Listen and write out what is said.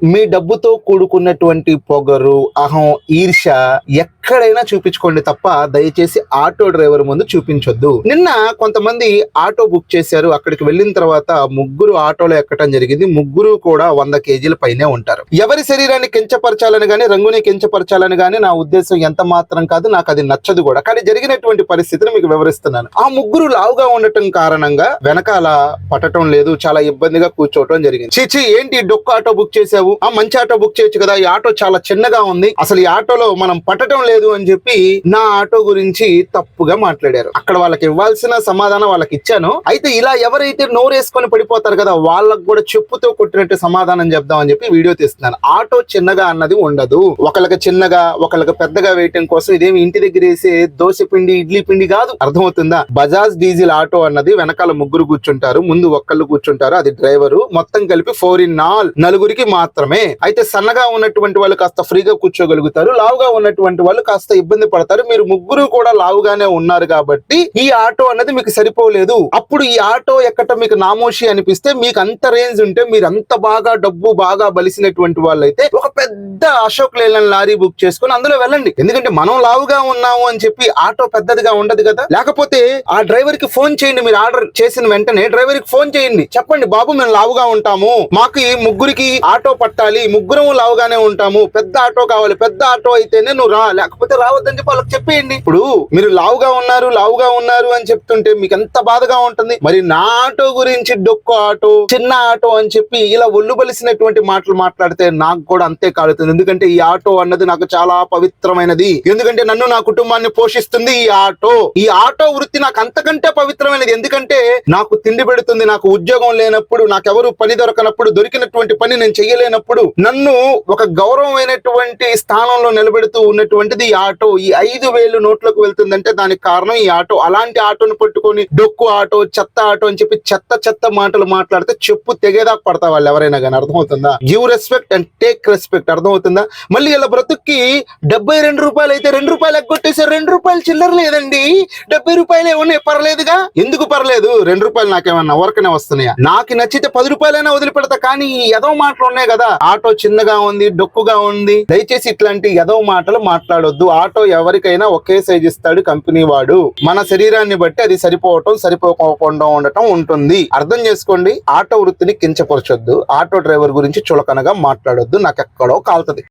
మీ డబ్బుతో కూడుకున్నటువంటి పొగరు అహం ఈర్ష ఎక్కడైనా చూపించుకోండి తప్ప దయచేసి ఆటో డ్రైవర్ ముందు చూపించొద్దు. నిన్న కొంతమంది ఆటో బుక్ చేశారు. అక్కడికి వెళ్ళిన తర్వాత ముగ్గురు ఆటోలో ఎక్కడం జరిగింది. ముగ్గురు కూడా వంద కేజీల పైనే ఉంటారు. ఎవరి శరీరాన్ని కించపరచాలని గాని రంగుని కించపరచాలని గాని నా ఉద్దేశం ఎంత మాత్రం కాదు నాకు అది నచ్చదు కూడా. కానీ జరిగినటువంటి పరిస్థితిని మీకు వివరిస్తున్నాను. ఆ ముగ్గురు లావుగా ఉండటం కారణంగా వెనకాల పట్టడం లేదు. చాలా ఇబ్బందిగా కూర్చోవటం జరిగింది. చీచి ఏంటి డొక్క డొక్కు ఆటో బుక్ చేసావు ఆ మంచి ఆటో బుక్ చేయొచ్చు కదా. ఈ ఆటో చాలా చిన్నగా ఉంది. అసలు ఈ ఆటోలో మనం పట్టడం లేదు అని చెప్పి నా ఆటో గురించి తప్పుగా మాట్లాడారు. అక్కడ వాళ్ళకి ఇవ్వాల్సిన సమాధానం వాళ్ళకి ఇచ్చాను. అయితే ఇలా ఎవరైతే నోరేసుకొని పడిపోతారు కదా వాళ్ళకు కూడా చెప్పుతో కొట్టినట్టు సమాధానం చెప్దాం అని చెప్పి వీడియో తీస్తున్నాను. ఆటో చిన్నగా అన్నది ఉండదు. ఒకళ్ళకి చిన్నగా ఒకళ్ళకి పెద్దగా వేయటం కోసం ఇదేమి ఇంటి దగ్గర వేసే దోశ పిండి ఇడ్లీ పిండి కాదు. అర్థమవుతుందా? బజాజ్ డీజిల్ ఆటో అన్నది వెనకాల ముగ్గురు కూర్చుంటారు. ముందు ఒక్కళ్ళు కూర్చుంటారు. అది డ్రైవరు. మొత్తం కలిపి ఫోర్ ఇన్ ఆల్ నలుగురికి మాత్రం మాత్రమే. అయితే సన్నగా ఉన్నటువంటి వాళ్ళు కాస్త ఫ్రీగా కూర్చోగలుగుతారు లావుగా ఉన్నటువంటి వాళ్ళు కాస్త ఇబ్బంది పడతారు. మీరు ముగ్గురు కూడా లావుగానే ఉన్నారు కాబట్టి ఈ ఆటో అనేది మీకు సరిపోలేదు. అప్పుడు ఈ ఆటో ఎక్కట మీకు నామోషి అనిపిస్తే మీకు అంత రేంజ్ ఉంటే మీరు అంత బాగా డబ్బు బాగా బలిసినటువంటి వాళ్ళైతే ఒక పెద్ద అశోక్ లేలన్ లారీ బుక్ చేసుకుని అందులో వెళ్ళండి. ఎందుకంటే మనం లావుగా ఉన్నాము అని చెప్పి ఆటో పెద్దదిగా ఉండదు కదా. లేకపోతే ఆ డ్రైవర్కి ఫోన్ చేయండి మీరు ఆర్డర్ చేసిన వెంటనే డ్రైవర్కి ఫోన్ చేయండి. చెప్పండి బాబు మేము లావుగా ఉంటాము. మాకు ముగ్గురికి ఆటో పట్టాలి ముగ్గురం లావుగానే ఉంటాము పెద్ద ఆటో కావాలి పెద్ద ఆటో అయితేనే నువ్వు రా లేకపోతే రావద్దని చెప్పి వాళ్ళకి చెప్పేయండి. ఇప్పుడు మీరు లావుగా ఉన్నారు లావుగా ఉన్నారు అని చెప్తుంటే మీకు ఎంత బాధగా ఉంటుంది? మరి నా ఆటో గురించి డొక్కు ఆటో చిన్న ఆటో అని చెప్పి ఇలా ఒళ్ళు బలిసినటువంటి మాటలు మాట్లాడితే నాకు కూడా అంతే కాలుతుంది. ఎందుకంటే ఈ ఆటో అన్నది నాకు చాలా పవిత్రమైనది. ఎందుకంటే నన్ను నా కుటుంబాన్ని పోషిస్తుంది ఈ ఆటో. ఈ ఆటో వృత్తి నాకు అంతకంటే పవిత్రమైనది. ఎందుకంటే నాకు తిండి పెడుతుంది నాకు ఉద్యోగం లేనప్పుడు నాకెవరు పని దొరకనప్పుడు దొరికినటువంటి పని నేను చెయ్యలేనప్పుడు నన్ను ఒక గౌరవమైనటువంటి స్థానంలో నిలబెడుతూ ఉన్నటువంటిది ఈ ఆటో. ఈ ఐదు వేలు నోట్లకు వెళ్తుందంటే దానికి కారణం ఈ ఆటో. అలాంటి ఆటోను పట్టుకొని డొక్కు ఆటో చెత్త ఆటో అని చెప్పి చెత్త చెత్త మాటలు మాట్లాడితే చెప్పు తెగేదాకా పడతా వాళ్ళు ఎవరైనా కానీ అర్థమవుతుందా? Give respect and take respect అర్థమవుతుందా? మళ్ళీ ఇలా బ్రతుక్కి డెబ్బై రెండు రూపాయలు అయితే రెండు రూపాయలు ఎగ్గొట్టేసారు రెండు రూపాయలు చిల్లర లేదండి. డెబ్బై రూపాయలు ఏమన్నా పర్లేదుగా? ఎందుకు పర్లేదు? రెండు రూపాయలు నాకేమన్నా ఊరకనే వస్తున్నాయా? నాకు నచ్చితే పది రూపాయలైనా వదిలిపెడతా. కానీ ఎదో మాటలు ఉన్నాయి కదా. ఆటో చిన్నగా ఉంది డొక్కుగా ఉంది. దయచేసి ఇట్లాంటి ఎదవ మాటలు మాట్లాడొద్దు. ఆటో ఎవరికైనా ఒకే సైజ్ ఇస్తాడు కంపెనీ వాడు. మన శరీరాన్ని బట్టి అది సరిపోవటం సరిపోకపోకుండా ఉండటం ఉంటుంది. అర్థం చేసుకోండి. ఆటో వృత్తిని కించపరచొద్దు. ఆటో డ్రైవర్ గురించి చులకనగా మాట్లాడొద్దు. నాకు ఎక్కడో కాలుతుంది.